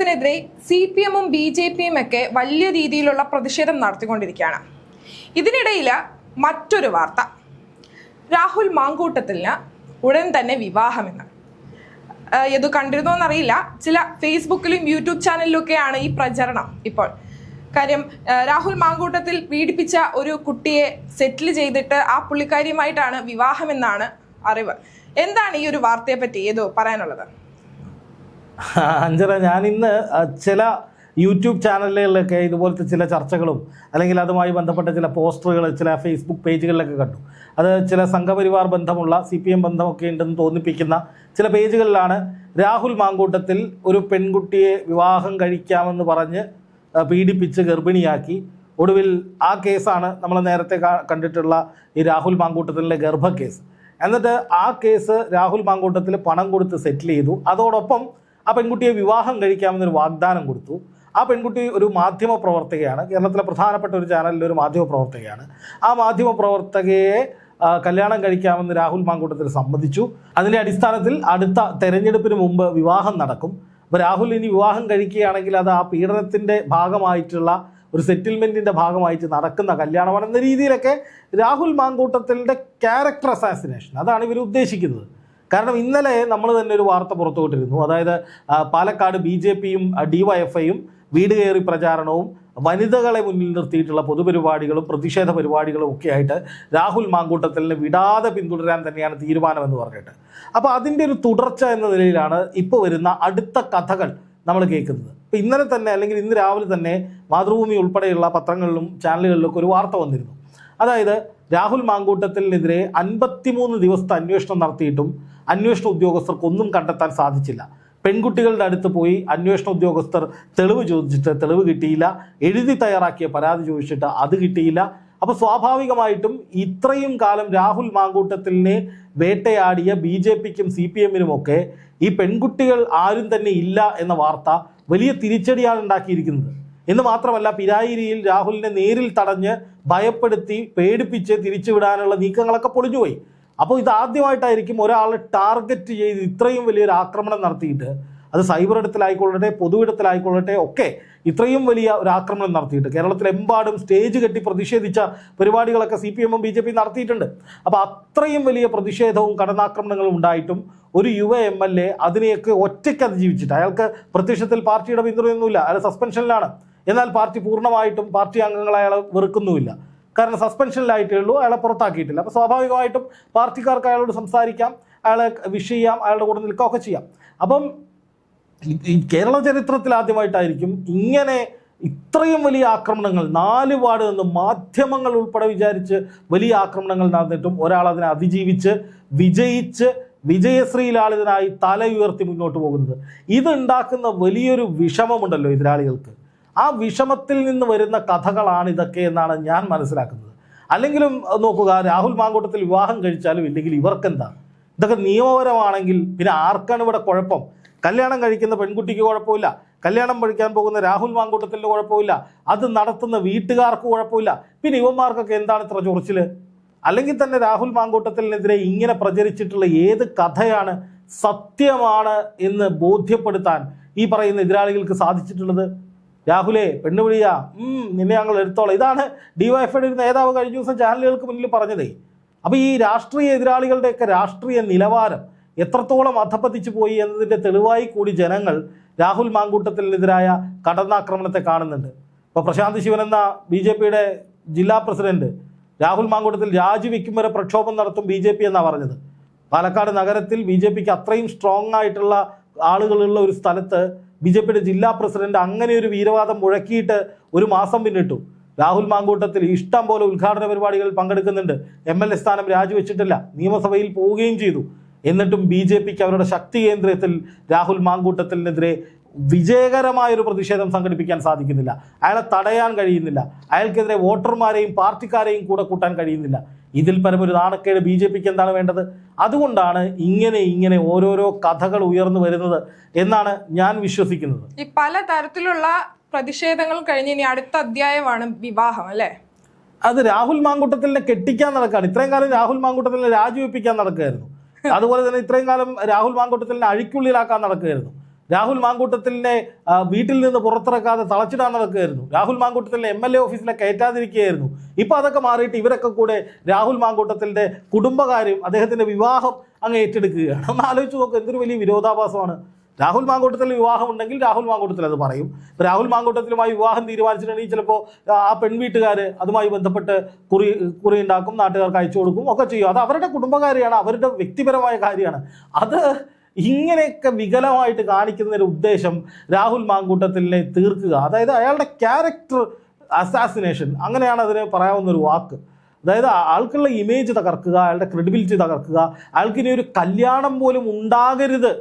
മാങ്കൂട്ടത്തിനെതിരെ C P എമ്മും B J പിയും ഒക്കെ വലിയ രീതിയിലുള്ള പ്രതിഷേധം നടത്തിക്കൊണ്ടിരിക്കുകയാണ്. ഇതിനിടയിൽ മറ്റൊരു വാർത്ത. രാഹുൽ മാങ്കൂട്ടത്തിന് ഉടൻ തന്നെ വിവാഹമെന്ന്. ഇത് കണ്ടിരുന്നോ എന്നറിയില്ല. ചില ഫേസ്ബുക്കിലും യൂട്യൂബ് ചാനലിലും ഒക്കെയാണ് ഈ പ്രചരണം ഇപ്പോൾ. കാര്യം രാഹുൽ മാങ്കൂട്ടത്തിൽ പീഡിപ്പിച്ച ഒരു കുട്ടിയെ സെറ്റിൽ ചെയ്തിട്ട് ആ പുള്ളിക്കാരിയുമായിട്ടാണ് വിവാഹമെന്നാണ് അറിവ്. എന്താണ് ഈ ഒരു വാർത്തയെ പറ്റി ഏതോ പറയാനുള്ളത്? അഞ്ജന ഞാൻ ഇന്ന് ചില യൂട്യൂബ് ചാനലുകളിലൊക്കെ ഇതുപോലത്തെ ചില ചർച്ചകളും അല്ലെങ്കിൽ അതുമായി ബന്ധപ്പെട്ട ചില പോസ്റ്ററുകൾ ചില ഫേസ്ബുക്ക് പേജുകളിലൊക്കെ കണ്ടു. അത് ചില സംഘപരിവാർ ബന്ധമുള്ള സി പി എം ബന്ധമൊക്കെ ഉണ്ടെന്ന് തോന്നിപ്പിക്കുന്ന ചില പേജുകളിലാണ് രാഹുൽ മാങ്കൂട്ടത്തിൽ ഒരു പെൺകുട്ടിയെ വിവാഹം കഴിക്കാമെന്ന് പറഞ്ഞ് പീഡിപ്പിച്ച് ഗർഭിണിയാക്കി. ഒടുവിൽ ആ കേസാണ് നമ്മൾ നേരത്തെ കണ്ടിട്ടുള്ള ഈ രാഹുൽ മാങ്കൂട്ടത്തിലെ ഗർഭ കേസ് എന്നിട്ട് ആ കേസ് രാഹുൽ മാങ്കൂട്ടത്തിൽ പണം കൊടുത്ത് സെറ്റിൽ ചെയ്തു. അതോടൊപ്പം ആ പെൺകുട്ടിയെ വിവാഹം കഴിക്കാമെന്നൊരു വാഗ്ദാനം കൊടുത്തു. ആ പെൺകുട്ടി ഒരു മാധ്യമ പ്രവർത്തകയാണ്. കേരളത്തിലെ പ്രധാനപ്പെട്ട ഒരു ചാനലിലെ ഒരു മാധ്യമ പ്രവർത്തകയാണ്. ആ മാധ്യമ പ്രവർത്തകയെ കല്യാണം കഴിക്കാമെന്ന് രാഹുൽ മാങ്കൂട്ടത്തിൽ സമ്മതിച്ചു. അതിന്റെ അടിസ്ഥാനത്തിൽ അടുത്ത തെരഞ്ഞെടുപ്പിന് മുമ്പ് വിവാഹം നടക്കും. അപ്പോൾ രാഹുൽ ഇനി വിവാഹം കഴിക്കുകയാണെങ്കിൽ അത് ആ പീഡനത്തിന്റെ ഭാഗമായിട്ടുള്ള ഒരു സെറ്റിൽമെന്റിന്റെ ഭാഗമായിട്ട് നടക്കുന്ന കല്യാണമാണ് എന്ന രീതിയിലൊക്കെ രാഹുൽ മാങ്കൂട്ടത്തിന്റെ ക്യാരക്ടർ അസാസിനേഷൻ. അതാണ് ഇവർ ഉദ്ദേശിക്കുന്നത്. കാരണം ഇന്നലെ നമ്മൾ തന്നെ ഒരു വാർത്ത പുറത്തുവിട്ടിരുന്നു. അതായത് പാലക്കാട് ബി ജെ പിയും ഡി വൈ എഫ് ഐയും വീട് കയറി പ്രചാരണവും വനിതകളെ മുന്നിൽ നിർത്തിയിട്ടുള്ള പൊതുപരിപാടികളും പ്രതിഷേധ പരിപാടികളും ഒക്കെ ആയിട്ട് രാഹുൽ മാങ്കൂട്ടത്തിലിനെ വിടാതെ പിന്തുടരാൻ തന്നെയാണ് തീരുമാനമെന്ന് പറഞ്ഞിട്ട്. അപ്പോൾ അതിന്റെ ഒരു തുടർച്ച എന്ന നിലയിലാണ് ഇപ്പോൾ വരുന്ന അടുത്ത കഥകൾ നമ്മൾ കേൾക്കുന്നത്. ഇപ്പോൾ ഇന്നലെ തന്നെ അല്ലെങ്കിൽ ഇന്ന് രാവിലെ തന്നെ മാതൃഭൂമി ഉൾപ്പെടെയുള്ള പത്രങ്ങളിലും ചാനലുകളിലൊക്കെ ഒരു വാർത്ത വന്നിരുന്നു. അതായത് രാഹുൽ മാങ്കൂട്ടത്തിനെതിരെ അൻപത്തിമൂന്ന് ദിവസത്തെ അന്വേഷണം നടത്തിയിട്ടും അന്വേഷണ ഉദ്യോഗസ്ഥർക്ക് ഒന്നും കണ്ടെത്താൻ സാധിച്ചില്ല. പെൺകുട്ടികളുടെ അടുത്ത് പോയി അന്വേഷണ ഉദ്യോഗസ്ഥർ തെളിവ് ചോദിച്ചിട്ട് തെളിവ് കിട്ടിയില്ല. എഴുതി തയ്യാറാക്കിയ പരാതി ചോദിച്ചിട്ട് അത് കിട്ടിയില്ല. അപ്പോൾ സ്വാഭാവികമായിട്ടും ഇത്രയും കാലം രാഹുൽ മാങ്കൂട്ടത്തിലിനെ വേട്ടയാടിയ ബി ജെ പിക്കും സി പി എമ്മിനുമൊക്കെ ഈ പെൺകുട്ടികൾ ആരും തന്നെ ഇല്ല എന്ന വാർത്ത വലിയ തിരിച്ചടിയാണ് ഉണ്ടാക്കിയിരിക്കുന്നത്. എന്ന് മാത്രമല്ല പിരായിരിയിൽ രാഹുലിനെ നേരിൽ തടഞ്ഞ് ഭയപ്പെടുത്തി പേടിപ്പിച്ച് തിരിച്ചുവിടാനുള്ള നീക്കങ്ങളൊക്കെ പൊളിഞ്ഞുപോയി. അപ്പോൾ ഇത് ആദ്യമായിട്ടായിരിക്കും ഒരാൾ ടാർഗറ്റ് ചെയ്ത് ഇത്രയും വലിയൊരു ആക്രമണം നടത്തിയിട്ട് അത് സൈബർ ഇടത്തിലായിക്കൊള്ളട്ടെ പൊതുവിടത്തിലായിക്കൊള്ളട്ടെ ഒക്കെ ഇത്രയും വലിയ ഒരു ആക്രമണം നടത്തിയിട്ട്. കേരളത്തിലെമ്പാടും സ്റ്റേജ് കെട്ടി പ്രതിഷേധിച്ച പരിപാടികളൊക്കെ സി പി എമ്മും ബി ജെ പിയും നടത്തിയിട്ടുണ്ട്. അപ്പോൾ അത്രയും വലിയ പ്രതിഷേധവും കടന്നാക്രമണങ്ങളും ഉണ്ടായിട്ടും ഒരു യുവ എം എൽ എ അതിനെയൊക്കെ ഒറ്റയ്ക്ക് അതിജീവിച്ചിട്ട് അയാൾക്ക് പ്രത്യക്ഷത്തിൽ പാർട്ടിയുടെ പിന്തുണയൊന്നുമില്ല. അയാൾ സസ്പെൻഷനിലാണ് എന്നാൽ പാർട്ടി പൂർണമായിട്ടും പാർട്ടി അംഗങ്ങളെ അയാളെ വെറുക്കുന്നുമില്ല. കാരണം സസ്പെൻഷനിലായിട്ടേ ഉള്ളൂ അയാളെ പുറത്താക്കിയിട്ടില്ല. അപ്പോൾ സ്വാഭാവികമായിട്ടും പാർട്ടിക്കാർക്ക് അയാളോട് സംസാരിക്കാം അയാളെ വിഷ് ചെയ്യാം അയാളുടെ കൂടെ നിൽക്കുകയൊക്കെ ചെയ്യാം. അപ്പം ഈ- കേരള ചരിത്രത്തിൽ ആദ്യമായിട്ടായിരിക്കും ഇങ്ങനെ ഇത്രയും വലിയ ആക്രമണങ്ങൾ നാല് വാർഡ് നിന്ന് മാധ്യമങ്ങൾ ഉൾപ്പെടെ വിചാരിച്ച് വലിയ ആക്രമണങ്ങൾ നടന്നിട്ടും ഒരാൾ അതിനെ അതിജീവിച്ച് വിജയിച്ച് വിജയശ്രീലാളിതനായി തല ഉയർത്തി മുന്നോട്ട് പോകുന്നത്. ഇതുണ്ടാക്കുന്ന വലിയൊരു വിഷമമുണ്ടല്ലോ എതിരാളികൾക്ക്. ആ വിഷമത്തിൽ നിന്ന് വരുന്ന കഥകളാണ് ഇതൊക്കെ എന്നാണ് ഞാൻ മനസ്സിലാക്കുന്നത്. അല്ലെങ്കിലും നോക്കുക രാഹുൽ മാങ്കൂട്ടത്തിൽ വിവാഹം കഴിച്ചാലും ഇല്ലെങ്കിൽ ഇവർക്കെന്താ? ഇതൊക്കെ നിയമപരമാണെങ്കിൽ പിന്നെ ആർക്കാണ് ഇവിടെ കുഴപ്പം? കല്യാണം കഴിക്കുന്ന പെൺകുട്ടിക്ക് കുഴപ്പമില്ല. കല്യാണം കഴിക്കാൻ പോകുന്ന രാഹുൽ മാങ്കൂട്ടത്തിന്റെ കുഴപ്പമില്ല. അത് നടത്തുന്ന വീട്ടുകാർക്ക് കുഴപ്പമില്ല. പിന്നെ ഇവന്മാർക്കൊക്കെ എന്താണ് ഇത്ര ചൊറിച്ചിൽ അല്ലെങ്കിൽ തന്നെ രാഹുൽ മാങ്കൂട്ടത്തിനെതിരെ ഇങ്ങനെ പ്രചരിച്ചിട്ടുള്ള ഏത് കഥയാണ് സത്യമാണ് എന്ന് ബോധ്യപ്പെടുത്താൻ ഈ പറയുന്ന എതിരാളികൾക്ക് സാധിച്ചിട്ടുള്ളത്? രാഹുലേ പെണ്ണുപിടിയ നിന്നെ ഞങ്ങൾ എടുത്തോളാം. ഇതാണ് ഡിവൈഎഫ്ഐയുടെ ഒരു നേതാവ് കഴിഞ്ഞ ദിവസം ചാനലുകൾക്ക് മുന്നിൽ പറഞ്ഞതേ. അപ്പോൾ ഈ രാഷ്ട്രീയ എതിരാളികളുടെയൊക്കെ രാഷ്ട്രീയ നിലവാരം എത്രത്തോളം അധപ്പതിച്ചു പോയി എന്നതിന്റെ തെളിവായി കൂടി ജനങ്ങൾ രാഹുൽ മാങ്കൂട്ടത്തിനെതിരായ കടന്നാക്രമണത്തെ കാണുന്നുണ്ട്. ഇപ്പോൾ പ്രശാന്ത് ശിവൻ എന്ന ബി ജെ പിയുടെ ജില്ലാ പ്രസിഡന്റ് രാഹുൽ മാങ്കൂട്ടത്തിൽ രാജിവെക്കും വരെ പ്രക്ഷോഭം നടത്തും ബി ജെ പി എന്നാണ് പറഞ്ഞത്. പാലക്കാട് നഗരത്തിൽ ബി ജെ പിക്ക് അത്രയും സ്ട്രോങ് ആയിട്ടുള്ള ആളുകളുള്ള ഒരു സ്ഥലത്ത് ബി ജെ പിയുടെ ജില്ലാ പ്രസിഡന്റ് അങ്ങനെ ഒരു വീരവാദം മുഴക്കിയിട്ട് ഒരു മാസം പിന്നിട്ടു. രാഹുൽ മാങ്കൂട്ടത്തിൽ ഇഷ്ടം പോലെ ഉദ്ഘാടന പരിപാടികളിൽ പങ്കെടുക്കുന്നുണ്ട്. എം എൽ എ സ്ഥാനം രാജിവെച്ചിട്ടില്ല. നിയമസഭയിൽ പോവുകയും ചെയ്തു. എന്നിട്ടും ബി ജെ പിക്ക് അവരുടെ ശക്തി കേന്ദ്രത്തിൽ രാഹുൽ മാങ്കൂട്ടത്തിനെതിരെ വിജയകരമായൊരു പ്രതിഷേധം സംഘടിപ്പിക്കാൻ സാധിക്കുന്നില്ല. അയാളെ തടയാൻ കഴിയുന്നില്ല. അയാൾക്കെതിരെ വോട്ടർമാരെയും പാർട്ടിക്കാരെയും കൂടെ കൂട്ടാൻ കഴിയുന്നില്ല. ഇതിൽ പരം ഒരു നാണക്കേട് ബി ജെ പിക്ക് എന്താണ് വേണ്ടത്? അതുകൊണ്ടാണ് ഇങ്ങനെ ഇങ്ങനെ ഓരോരോ കഥകൾ ഉയർന്നു വരുന്നത് എന്നാണ് ഞാൻ വിശ്വസിക്കുന്നത്. ഈ പല തരത്തിലുള്ള പ്രതിഷേധങ്ങൾ കഴിഞ്ഞ് ഇനി അടുത്ത അധ്യായമാണ് വിവാഹം അല്ലേ? അത് രാഹുൽ മാങ്കൂട്ടത്തിനെ കെട്ടിക്കാൻ നടക്കുകയാണ് ഇത്രയും കാലം രാഹുൽ മാങ്കൂട്ടത്തിനെ രാജിവെപ്പിക്കാൻ നടക്കുകയായിരുന്നു. അതുപോലെ തന്നെ ഇത്രയും കാലം രാഹുൽ മാങ്കൂട്ടത്തിനെ അഴിക്കുള്ളിലാക്കാൻ നടക്കുകയായിരുന്നു. രാഹുൽ മാങ്കൂട്ടത്തിലിനെ വീട്ടിൽ നിന്ന് പുറത്തിറക്കാതെ തളച്ചിടാൻ നടക്കുകയായിരുന്നു രാഹുൽ മാങ്കൂട്ടത്തിലെ എം എൽ എ ഓഫീസിലെ കയറ്റാതിരിക്കുകയായിരുന്നു. ഇപ്പൊ അതൊക്കെ മാറിയിട്ട് ഇവരൊക്കെ കൂടെ രാഹുൽ മാങ്കൂട്ടത്തിന്റെ കുടുംബകാര്യം അദ്ദേഹത്തിന്റെ വിവാഹം അങ്ങ് ഏറ്റെടുക്കുകയാണ്. ഒന്ന് ആലോചിച്ച് നോക്ക് എന്തൊരു വലിയ വിരോധാഭാസമാണ്. രാഹുൽ മാങ്കൂട്ടത്തിൽ വിവാഹം ഉണ്ടെങ്കിൽ രാഹുൽ മാങ്കൂട്ടത്തിൽ അത് പറയും. രാഹുൽ മാങ്കൂട്ടത്തിലുമായി വിവാഹം തീരുമാനിച്ചിട്ടുണ്ടെങ്കിൽ ചിലപ്പോൾ ആ പെൺവീട്ടുകാർ അതുമായി ബന്ധപ്പെട്ട് കുറി കുറി ഉണ്ടാക്കും നാട്ടുകാർക്ക് അയച്ചു കൊടുക്കും ഒക്കെ ചെയ്യും. അത് അവരുടെ കുടുംബകാര്യമാണ് അവരുടെ വ്യക്തിപരമായ കാര്യമാണ്. അത് ഇങ്ങനെയൊക്കെ വികലമായിട്ട് കാണിക്കുന്നതിന്റെ ഉദ്ദേശം രാഹുൽ മാങ്കൂട്ടത്തിലെ തീർക്കുക. അതായത് അയാളുടെ ക്യാരക്ടർ അസാസിനേഷൻ. അങ്ങനെയാണ് അതിന് പറയാവുന്നൊരു വാക്ക്. അതായത് ആൾക്കുള്ള ഇമേജ് തകർക്കുക അയാളുടെ ക്രെഡിബിലിറ്റി തകർക്കുക അയാൾക്കിനി ഒരു കല്യാണം പോലും ഉണ്ടാകരുത്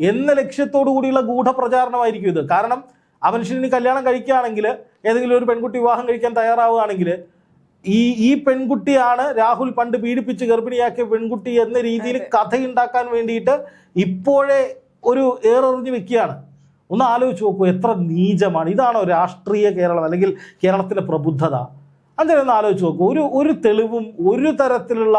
എന്ന ലക്ഷ്യത്തോടു കൂടിയുള്ള ഗൂഢപ്രചാരണമായിരിക്കും ഇത്. കാരണം ആ മനുഷ്യൻ കല്യാണം കഴിക്കുകയാണെങ്കിൽ ഏതെങ്കിലും ഒരു പെൺകുട്ടി വിവാഹം കഴിക്കാൻ തയ്യാറാവുകയാണെങ്കിൽ ഈ ഈ പെൺകുട്ടിയാണ് രാഹുൽ പണ്ട് പീഡിപ്പിച്ച് ഗർഭിണിയാക്കിയ പെൺകുട്ടി എന്ന രീതിയിൽ കഥയുണ്ടാക്കാൻ വേണ്ടിയിട്ട് ഇപ്പോഴേ ഒരു ഏറെറിഞ്ഞ് വെക്കുകയാണ്. ഒന്ന് ആലോചിച്ച് നോക്കൂ എത്ര നീചമാണ്. ഇതാണോ രാഷ്ട്രീയ കേരളം അല്ലെങ്കിൽ കേരളത്തിലെ പ്രബുദ്ധത? അങ്ങനെ ഒന്ന് ആലോചിച്ച് നോക്കൂ ഒരു ഒരു തെളിവും ഒരു തരത്തിലുള്ള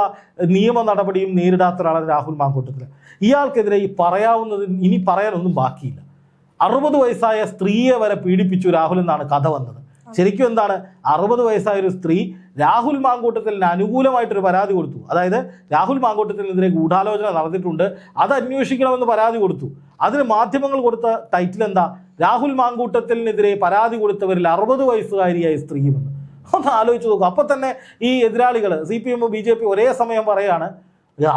നിയമ നടപടിയും നേരിടാത്ത ഒരാളാണ് രാഹുൽ മാങ്കൂട്ടത്തിൽ. ഇയാൾക്കെതിരെ ഈ പറയാവുന്നത് ഇനി പറയാനൊന്നും ബാക്കിയില്ല. അറുപത് വയസ്സായ സ്ത്രീയെ വരെ പീഡിപ്പിച്ചു രാഹുൽ എന്നാണ് കഥ വന്നത്. ശരിക്കും എന്താണ്? അറുപത് വയസ്സായ ഒരു സ്ത്രീ രാഹുൽ മാങ്കൂട്ടത്തിന് അനുകൂലമായിട്ടൊരു പരാതി കൊടുത്തു. അതായത് രാഹുൽ മാങ്കൂട്ടത്തിനെതിരെ ഗൂഢാലോചന നടന്നിട്ടുണ്ട് അത് അന്വേഷിക്കണമെന്ന് പരാതി കൊടുത്തു. അതിന് മാധ്യമങ്ങൾ കൊടുത്ത ടൈറ്റിൽ എന്താ? രാഹുൽ മാങ്കൂട്ടത്തിനെതിരെ പരാതി കൊടുത്തവരിൽ അറുപത് വയസ്സുകാരിയായ സ്ത്രീയുമെന്ന്. ഒന്ന് ആലോചിച്ച് നോക്കും. അപ്പൊ തന്നെ ഈ എതിരാളികൾ C P M B J P ഒരേ സമയം പറയാണ്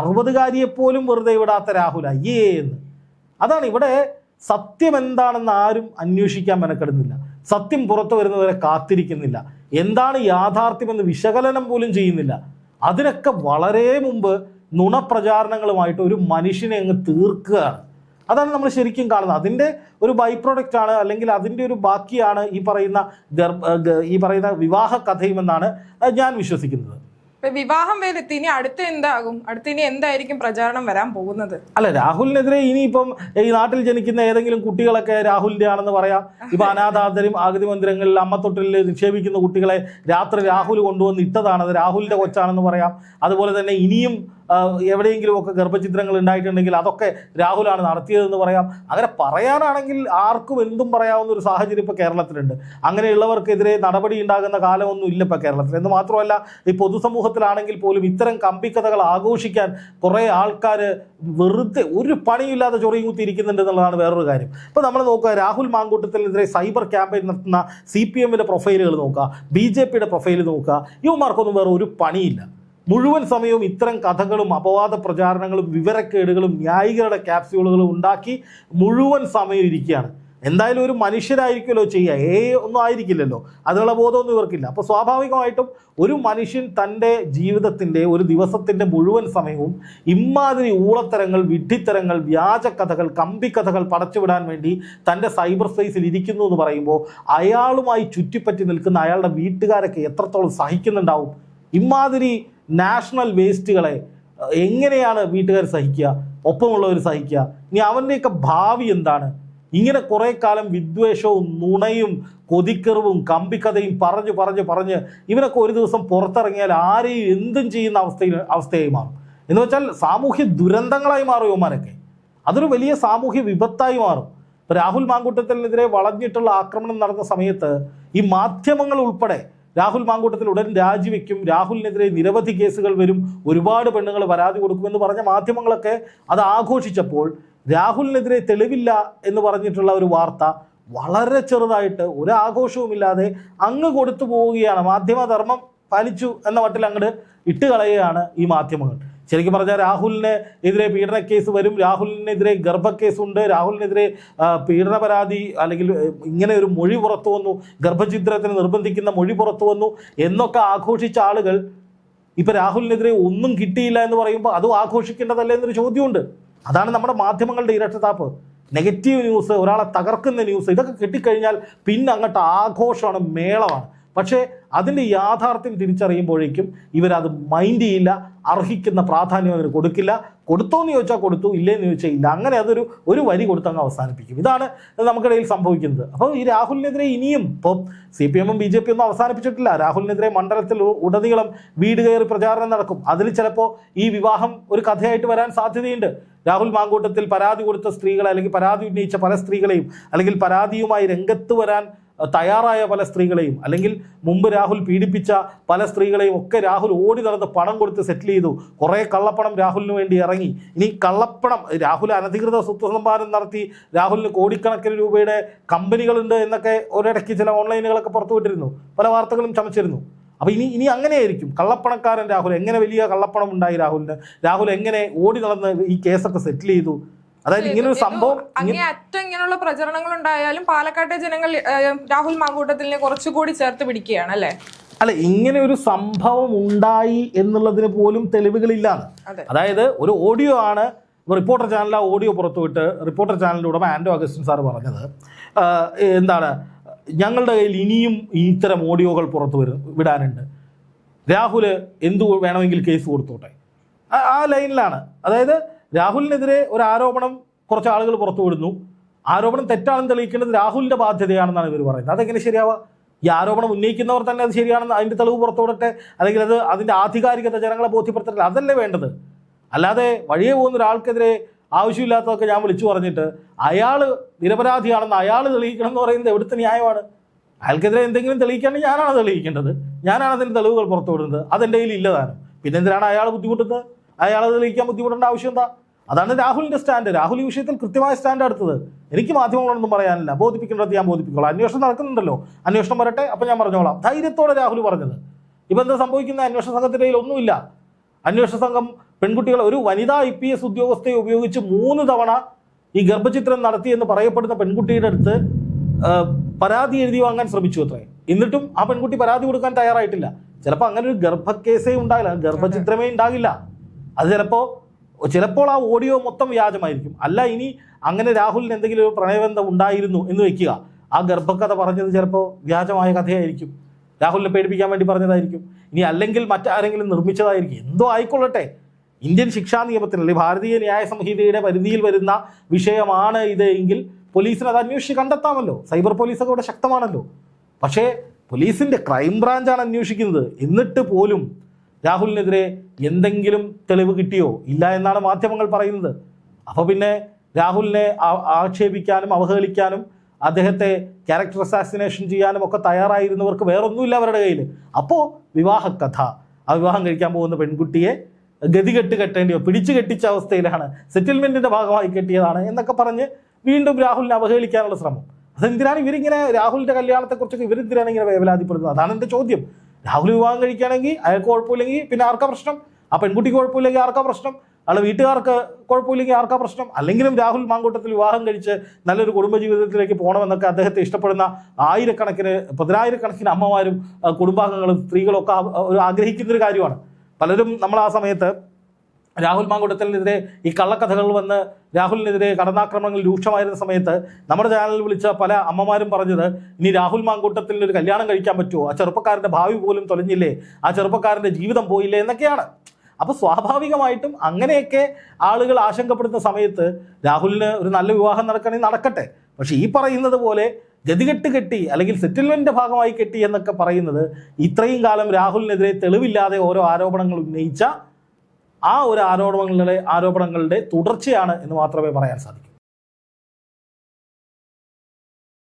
അറുപതുകാരിയെപ്പോലും വെറുതെ വിടാത്ത രാഹുൽ അയ്യേ എന്ന്. അതാണ് ഇവിടെ സത്യം എന്താണെന്ന് ആരും അന്വേഷിക്കാൻ മെനക്കെടുന്നില്ല. സത്യം പുറത്തു വരുന്നവരെ കാത്തിരിക്കുന്നില്ല. എന്താണ് യാഥാർത്ഥ്യമെന്ന് വിശകലനം പോലും ചെയ്യുന്നില്ല. അതിനൊക്കെ വളരെ മുമ്പ് നുണപ്രചാരണങ്ങളുമായിട്ട് ഒരു മനുഷ്യനെ അങ്ങ് തീർക്കുകയാണ്. അതാണ് നമ്മൾ ശരിക്കും കാണുന്നത്. അതിന്റെ ഒരു ബൈ പ്രൊഡക്റ്റ് ആണ് അല്ലെങ്കിൽ അതിന്റെ ഒരു ബാക്കിയാണ് ഈ പറയുന്ന ഈ പറയുന്ന വിവാഹ കഥയുമെന്നാണ് ഞാൻ വിശ്വസിക്കുന്നത്. ഇപ്പൊ വിവാഹം വരെത്തി ഇനി അടുത്ത എന്താകും? അടുത്ത ഇനി എന്തായിരിക്കും പ്രചാരണം വരാൻ പോകുന്നത്? അല്ല രാഹുലിനെതിരെ ഇനിയിപ്പം ഈ നാട്ടിൽ ജനിക്കുന്ന ഏതെങ്കിലും കുട്ടികളൊക്കെ രാഹുലിന്റെ ആണെന്ന് പറയാം. ഇപ്പൊ അനാഥാന്തരം ആഗതി മന്ദിരങ്ങളിൽ അമ്മത്തൊട്ടിൽ നിക്ഷേപിക്കുന്ന കുട്ടികളെ രാത്രി രാഹുൽ കൊണ്ടുവന്ന് ഇട്ടതാണത്. രാഹുലിന്റെ കൊച്ചാണെന്ന് പറയാം. അതുപോലെ തന്നെ ഇനിയും ആ, എവിടെയെങ്കിലും ഒക്കെ ഗർഭചിത്രങ്ങൾ ഉണ്ടായിട്ടുണ്ടെങ്കിൽ അതൊക്കെ രാഹുലാണ് നടത്തിയതെന്ന് പറയാം. അങ്ങനെ പറയാനാണെങ്കിൽ ആർക്കും എന്തും പറയാവുന്ന ഒരു സാഹചര്യം ഇപ്പോൾ കേരളത്തിലുണ്ട്. അങ്ങനെയുള്ളവർക്കെതിരെ നടപടി ഉണ്ടാകുന്ന കാലമൊന്നും ഇല്ല ഇപ്പോൾ കേരളത്തിൽ. എന്ന് മാത്രമല്ല ഈ പൊതുസമൂഹത്തിലാണെങ്കിൽ പോലും ഇത്തരം കമ്പിക്കഥകൾ ആഘോഷിക്കാൻ കുറേ ആൾക്കാർ വെറുതെ ഒരു പണിയില്ലാതെ ചൊറിയും കുത്തി ഇരിക്കുന്നുണ്ട് എന്നുള്ളതാണ് വേറൊരു കാര്യം. ഇപ്പോൾ നമ്മൾ നോക്കുക രാഹുൽ മാങ്കൂട്ടത്തിനെതിരെ സൈബർ ക്യാമ്പയിൻ നടത്തുന്ന സി പി എമ്മിന്റെ പ്രൊഫൈലുകൾ നോക്കുക ബി ജെ പിയുടെ പ്രൊഫൈൽ നോക്കുക ഇവന്മാർക്കൊന്നും വേറെ ഒരു പണിയില്ല. മുഴുവൻ സമയവും ഇത്തരം കഥകളും അപവാദ പ്രചാരണങ്ങളും വിവരക്കേടുകളും ന്യായികളുടെ ക്യാപ്സ്യൂളുകളും ഉണ്ടാക്കി മുഴുവൻ സമയം ഇരിക്കുകയാണ്. എന്തായാലും ഒരു മനുഷ്യരായിരിക്കുമല്ലോ ചെയ്യുക. ഏ ഒന്നും ആയിരിക്കില്ലല്ലോ. അതിനുള്ള ബോധമൊന്നും ഇവർക്കില്ല. അപ്പോൾ സ്വാഭാവികമായിട്ടും ഒരു മനുഷ്യൻ തന്റെ ജീവിതത്തിന്റെ ഒരു ദിവസത്തിന്റെ മുഴുവൻ സമയവും ഇമാതിരി ഊളത്തരങ്ങൾ വിഡ്ഢിത്തരങ്ങൾ വ്യാജക്കഥകൾ കമ്പിക്കഥകൾ പടച്ചുവിടാൻ വേണ്ടി തന്റെ സൈബർ സ്പേസിൽ ഇരിക്കുന്നു എന്ന് പറയുമ്പോൾ അയാളുമായി ചുറ്റിപ്പറ്റി നിൽക്കുന്ന അയാളുടെ വീട്ടുകാരൊക്കെ എത്രത്തോളം സഹിക്കുന്നുണ്ടാവും? ഇമാതിരി നാഷണൽ വേസ്റ്റുകളെ എങ്ങനെയാണ് വീട്ടുകാർ സഹിക്കുക ഒപ്പമുള്ളവർ സഹിക്കുക? ഇനി അവന്റെയൊക്കെ ഭാവി എന്താണ്? ഇങ്ങനെ കുറേ കാലം വിദ്വേഷവും നുണയും കൊതിക്കെറിവും കമ്പിക്കഥയും പറഞ്ഞു പറഞ്ഞു പറഞ്ഞ് ഇവനൊക്കെ ഒരു ദിവസം പുറത്തിറങ്ങിയാൽ ആരെയും എന്തും ചെയ്യുന്ന അവസ്ഥയിൽ അവസ്ഥയായി മാറും. എന്ന് വെച്ചാൽ സാമൂഹ്യ ദുരന്തങ്ങളായി മാറും ഇവന്മാരൊക്കെ. അതൊരു വലിയ സാമൂഹ്യ വിപത്തായി മാറും. ഇപ്പോൾ രാഹുൽ മാങ്കൂട്ടത്തിനെതിരെ വളഞ്ഞിട്ടുള്ള ആക്രമണം നടന്ന സമയത്ത് ഈ മാധ്യമങ്ങൾ ഉൾപ്പെടെ രാഹുൽ മാങ്കൂട്ടത്തിൽ ഉടൻ രാജിവെക്കും. രാഹുലിനെതിരെ നിരവധി കേസുകൾ വരും. ഒരുപാട് പെണ്ണുങ്ങൾ പരാതി കൊടുക്കുമെന്ന് പറഞ്ഞ മാധ്യമങ്ങളൊക്കെ അത് ആഘോഷിച്ചപ്പോൾ രാഹുലിനെതിരെ തെളിവില്ല എന്ന് പറഞ്ഞിട്ടുള്ള ഒരു വാർത്ത വളരെ ചെറുതായിട്ട് ഒരു ആഘോഷവുമില്ലാതെ അങ്ങ് കൊടുത്തു പോവുകയാണ്. മാധ്യമധർമ്മം പാലിച്ചു എന്ന മട്ടിൽ അങ്ങോട്ട് ഇട്ട് കളയുകയാണ് ഈ മാധ്യമങ്ങൾ. ശരിക്കും പറഞ്ഞാൽ രാഹുലിന് എതിരെ പീഡന കേസ് വരും രാഹുലിനെതിരെ ഗർഭക്കേസുണ്ട് രാഹുലിനെതിരെ പീഡന പരാതി അല്ലെങ്കിൽ ഇങ്ങനെ ഒരു മൊഴി പുറത്തു വന്നു ഗർഭഛിദ്രത്തിന് നിർബന്ധിക്കുന്ന മൊഴി പുറത്തു വന്നു എന്നൊക്കെ ആഘോഷിച്ച ആളുകൾ ഇപ്പൊ രാഹുലിനെതിരെ ഒന്നും കിട്ടിയില്ല എന്ന് പറയുമ്പോൾ അതും ആഘോഷിക്കേണ്ടതല്ലേ എന്നൊരു ചോദ്യമുണ്ട്. അതാണ് നമ്മുടെ മാധ്യമങ്ങളുടെ ഇരട്ടത്താപ്പ്. നെഗറ്റീവ് ന്യൂസ് ഒരാളെ തകർക്കുന്ന ന്യൂസ് ഇതൊക്കെ കിട്ടിക്കഴിഞ്ഞാൽ പിന്നെ അങ്ങോട്ട് ആഘോഷമാണ് മേളമാണ്. പക്ഷേ അതിന്റെ യാഥാർത്ഥ്യം തിരിച്ചറിയുമ്പോഴേക്കും ഇവരത് മൈൻഡ് ചെയ്യില്ല അർഹിക്കുന്ന പ്രാധാന്യം അതിന് കൊടുക്കില്ല. കൊടുത്തോ കൊടുത്തോന്ന് ചോദിച്ചാൽ കൊടുത്തു ഇല്ലേന്ന് ചോദിച്ചാൽ ഇല്ല. അങ്ങനെ അതൊരു ഒരു വരി കൊടുത്തങ്ങ് അവസാനിപ്പിക്കും. ഇതാണ് നമുക്കിടയിൽ സംഭവിക്കുന്നത്. അപ്പോൾ ഈ രാഹുലിനെതിരെ ഇനിയും ഇപ്പോൾ സി പി എമ്മും ബി ജെ പി ഒന്നും അവസാനിപ്പിച്ചിട്ടില്ല. രാഹുലിനെതിരെ മണ്ഡലത്തിൽ ഉടനീളം വീട് കയറി പ്രചാരണം നടക്കും. അതിൽ ചിലപ്പോൾ ഈ വിവാഹം ഒരു കഥയായിട്ട് വരാൻ സാധ്യതയുണ്ട്. രാഹുൽ മാങ്കൂട്ടത്തിൽ പരാതി കൊടുത്ത സ്ത്രീകളെ അല്ലെങ്കിൽ പരാതി ഉന്നയിച്ച പല സ്ത്രീകളെയും അല്ലെങ്കിൽ പരാതിയുമായി രംഗത്ത് വരാൻ തയ്യാറായ പല സ്ത്രീകളെയും അല്ലെങ്കിൽ മുമ്പ് രാഹുൽ പീഡിപ്പിച്ച പല സ്ത്രീകളെയും ഒക്കെ രാഹുൽ ഓടി നടന്ന് പണം കൊടുത്ത് സെറ്റിൽ ചെയ്തു. കുറേ കള്ളപ്പണം രാഹുലിന് വേണ്ടി ഇറങ്ങി. ഇനി കള്ളപ്പണം രാഹുൽ അനധികൃത സ്വത്ത് സമ്പാദനം നടത്തി രാഹുലിന് കോടിക്കണക്കിന് രൂപയുടെ കമ്പനികളുണ്ട് എന്നൊക്കെ ഒരിടയ്ക്ക് ചില ഓൺലൈനുകളൊക്കെ പുറത്തുവിട്ടിരുന്നു പല വാർത്തകളും ചമച്ചിരുന്നു. അപ്പോൾ ഇനി ഇനി അങ്ങനെയായിരിക്കും. കള്ളപ്പണക്കാരൻ രാഹുൽ എങ്ങനെ വലിയ കള്ളപ്പണം ഉണ്ടായി രാഹുലിന്? രാഹുൽ എങ്ങനെ ഓടി നടന്ന് ഈ കേസൊക്കെ സെറ്റിൽ ചെയ്തു? അതായത് ഇങ്ങനെ ഒരു സംഭവം അറ്റം ഇങ്ങനെയുള്ള പ്രചരണങ്ങൾ ഉണ്ടായാലും പാലക്കാട്ടെ ജനങ്ങൾ രാഹുൽ മാങ്കൂട്ടത്തിനെ കുറച്ചുകൂടി ചേർത്ത് പിടിക്കുകയാണ് അല്ലേ? അല്ല ഇങ്ങനെ ഒരു സംഭവം ഉണ്ടായി എന്നുള്ളതിന് പോലും തെളിവുകളില്ലാന്ന്. അതായത് ഒരു ഓഡിയോ ആണ് റിപ്പോർട്ടർ ചാനൽ ആ ഓഡിയോ പുറത്തുവിട്ട് റിപ്പോർട്ടർ ചാനലിന്റെ ഉടമ ആൻഡോ അഗസ്റ്റിൻ സാർ പറഞ്ഞത്. എന്താണ് ഞങ്ങളുടെ കയ്യിൽ ഇനിയും ഇത്തരം ഓഡിയോകൾ പുറത്തു വരും വിടാനുണ്ട്. രാഹുൽ എന്തു വേണമെങ്കിൽ കേസ് കൊടുത്തോട്ടെ. ആ ലൈനിലാണ്. അതായത് രാഹുലിനെതിരെ ഒരു ആരോപണം കുറച്ച് ആളുകൾ പുറത്തുവിടുന്നു. ആരോപണം തെറ്റാണെന്ന് തെളിയിക്കേണ്ടത് രാഹുലിന്റെ ബാധ്യതയാണെന്നാണ് ഇവർ പറയുന്നത്. അതെങ്ങനെ ശരിയാവുക ഈ ആരോപണം ഉന്നയിക്കുന്നവർ തന്നെ അത് ശരിയാണെന്ന് അതിന്റെ തെളിവ് പുറത്തുവിടട്ടെ? അല്ലെങ്കിൽ അത് അതിന്റെ ആധികാരികത ജനങ്ങളെ ബോധ്യപ്പെടുത്തട്ടെ? അതല്ലേ വേണ്ടത്? അല്ലാതെ വഴിയെ പോകുന്ന ഒരാൾക്കെതിരെ ആവശ്യമില്ലാത്തതൊക്കെ ഞാൻ വിളിച്ചു പറഞ്ഞിട്ട് അയാൾ നിരപരാധിയാണെന്ന് അയാൾ തെളിയിക്കണം എന്ന് പറയുന്നത് എവിടുത്തെ ന്യായമാണ്? അയാൾക്കെതിരെ എന്തെങ്കിലും തെളിയിക്കുകയാണെങ്കിൽ ഞാനാണ് തെളിയിക്കേണ്ടത്. ഞാനാണ് അതിന്റെ തെളിവുകൾ പുറത്തുവിടുന്നത്. അതെന്റെ കയ്യിൽ ഇല്ലതാനും പിന്നെ എന്തിനാണ് അയാൾ ബുദ്ധിമുട്ടുന്നത്? അയാൾ അത് തെളിയിക്കാൻ ബുദ്ധിമുട്ടേണ്ട ആവശ്യം എന്താ? അതാണ് രാഹുലിന്റെ സ്റ്റാൻഡ്. രാഹുൽ ഈ വിഷയത്തിൽ കൃത്യമായ സ്റ്റാൻഡ് എടുത്തത്. എനിക്ക് മാധ്യമങ്ങളൊന്നും പറയാനില്ല. ബോധിപ്പിക്കേണ്ടത് ഞാൻ ബോധിപ്പിക്കോളാം. അന്വേഷണം നടക്കുന്നുണ്ടല്ലോ. അന്വേഷണം വരട്ടെ അപ്പം ഞാൻ പറഞ്ഞോളാം. ധൈര്യത്തോടെ രാഹുൽ പറഞ്ഞത്. ഇപ്പം എന്താ സംഭവിക്കുന്ന? അന്വേഷണ സംഘത്തിന്റെ കയ്യിൽ ഒന്നുമില്ല. അന്വേഷണ സംഘം പെൺകുട്ടികളെ ഒരു വനിതാ ഐ പി എസ് ഉദ്യോഗസ്ഥയെ ഉപയോഗിച്ച് മൂന്ന് തവണ ഈ ഗർഭചിത്രം നടത്തി എന്ന് പറയപ്പെടുന്ന പെൺകുട്ടിയുടെ അടുത്ത് പരാതി എഴുതി വാങ്ങാൻ ശ്രമിച്ചു അത്രേ. എന്നിട്ടും ആ പെൺകുട്ടി പരാതി കൊടുക്കാൻ തയ്യാറായിട്ടില്ല. ചിലപ്പോൾ അങ്ങനെ ഒരു ഗർഭക്കേസേ ഉണ്ടാകില്ല. ഗർഭചിത്രമേ ഉണ്ടാകില്ല. അത് ചിലപ്പോൾ ചിലപ്പോൾ ആ ഓഡിയോ മൊത്തം വ്യാജമായിരിക്കും. അല്ല ഇനി അങ്ങനെ രാഹുലിന് എന്തെങ്കിലും ഒരു പ്രണയബന്ധം ഉണ്ടായിരുന്നു എന്ന് വെക്കുക. ആ ഗർഭകഥ പറഞ്ഞത് ചിലപ്പോൾ വ്യാജമായ കഥയായിരിക്കും. രാഹുലിനെ പേടിപ്പിക്കാൻ വേണ്ടി പറഞ്ഞതായിരിക്കും. ഇനി അല്ലെങ്കിൽ മറ്റാരെങ്കിലും നിർമ്മിച്ചതായിരിക്കും. എന്തോ ആയിക്കൊള്ളട്ടെ. ഇന്ത്യൻ ശിക്ഷാ നിയമത്തിൽ അല്ലെങ്കിൽ ഭാരതീയ ന്യായ സംഹിതയുടെ പരിധിയിൽ വരുന്ന വിഷയമാണ് ഇത് എങ്കിൽ പോലീസിന് അത് അന്വേഷിച്ച് കണ്ടെത്താമല്ലോ. സൈബർ പോലീസൊക്കെ ഇവിടെ ശക്തമാണല്ലോ. പക്ഷേ പോലീസിന്റെ ക്രൈം ബ്രാഞ്ചാണ് അന്വേഷിക്കുന്നത്. എന്നിട്ട് പോലും രാഹുലിനെതിരെ എന്തെങ്കിലും തെളിവ് കിട്ടിയോ? ഇല്ല എന്നാണ് മാധ്യമങ്ങൾ പറയുന്നത്. അപ്പോൾ പിന്നെ രാഹുലിനെ ആക്ഷേപിക്കാനും അവഹേളിക്കാനും അദ്ദേഹത്തെ ക്യാരക്ടർ അസാസിനേഷൻ ചെയ്യാനും ഒക്കെ തയ്യാറായിരുന്നവർക്ക് വേറൊന്നുമില്ല അവരുടെ കയ്യിൽ അപ്പോൾ വിവാഹക്കഥ. ആ വിവാഹം കഴിക്കാൻ പോകുന്ന പെൺകുട്ടിയെ ഗതികെട്ട് കെട്ടേണ്ടിയോ പിടിച്ചു കെട്ടിച്ച അവസ്ഥയിലാണ് സെറ്റിൽമെന്റിന്റെ ഭാഗമായി കെട്ടിയതാണ് എന്നൊക്കെ പറഞ്ഞ് വീണ്ടും രാഹുലിനെ അവഹേളിക്കാനുള്ള ശ്രമം. അതെന്തിനാണ് ഇവരിങ്ങനെ രാഹുലിന്റെ കല്യാണത്തെക്കുറിച്ചൊക്കെ ഇവരെന്തിനാണ് ഇങ്ങനെ വേവലാതിപ്പെടുന്നത്? അതാണ് എന്റെ ചോദ്യം. രാഹുൽ വിവാഹം കഴിക്കുകയാണെങ്കിൽ അയാൾക്ക് കുഴപ്പമില്ലെങ്കിൽ പിന്നെ ആർക്കാ പ്രശ്നം? ആ പെൺകുട്ടിക്ക് കുഴപ്പമില്ലെങ്കിൽ ആർക്കാ പ്രശ്നം? അയാൾ വീട്ടുകാർക്ക് കുഴപ്പമില്ലെങ്കിൽ ആർക്കാ പ്രശ്നം? അല്ലെങ്കിലും രാഹുൽ മാങ്കൂട്ടത്തിൽ വിവാഹം കഴിച്ച് നല്ലൊരു കുടുംബ കുടുംബജീവിതത്തിലേക്ക് പോകണമെന്നൊക്കെ അദ്ദേഹത്തെ ഇഷ്ടപ്പെടുന്ന ആയിരക്കണക്കിന് പതിനായിരക്കണക്കിന് അമ്മമാരും കുടുംബാംഗങ്ങളും സ്ത്രീകളും ഒക്കെ ആഗ്രഹിക്കുന്നൊരു ഒരു ആഗ്രഹിക്കുന്ന ഒരു കാര്യമാണ്. പലരും നമ്മൾ ആ സമയത്ത് രാഹുൽ മാങ്കൂട്ടത്തിനെതിരെ ഈ കള്ളക്കഥകൾ വന്ന് രാഹുലിനെതിരെ കടന്നാക്രമണങ്ങൾ രൂക്ഷമായിരുന്ന സമയത്ത് നമ്മുടെ ചാനലിൽ വിളിച്ച പല അമ്മമാരും പറഞ്ഞത് ഇനി രാഹുൽ മാങ്കൂട്ടത്തിൽ ഒരു കല്യാണം കഴിക്കാൻ പറ്റുമോ? ആ ചെറുപ്പക്കാരന്റെ ഭാവി പോലും തൊലഞ്ഞില്ലേ? ആ ചെറുപ്പക്കാരന്റെ ജീവിതം പോയില്ലേ? എന്നൊക്കെയാണ്. അപ്പോൾ സ്വാഭാവികമായിട്ടും അങ്ങനെയൊക്കെ ആളുകൾ ആശങ്കപ്പെടുന്ന സമയത്ത് രാഹുലിന് ഒരു നല്ല വിവാഹം നടക്കണമെങ്കിൽ നടക്കട്ടെ. പക്ഷേ ഈ പറയുന്നത് പോലെ ഗതികെട്ട് കെട്ടി അല്ലെങ്കിൽ സെറ്റിൽമെന്റ് ഭാഗമായി കെട്ടി എന്നൊക്കെ പറയുന്നത് ഇത്രയും കാലം രാഹുലിനെതിരെ തെളിവില്ലാതെ ഓരോ ആരോപണങ്ങൾ ഉന്നയിച്ച ആ ഒരു ആരോപണങ്ങളുടെ ആരോപണങ്ങളുടെ തുടർച്ചയാണ് എന്ന് മാത്രമേ പറയാൻ സാധിക്കൂ.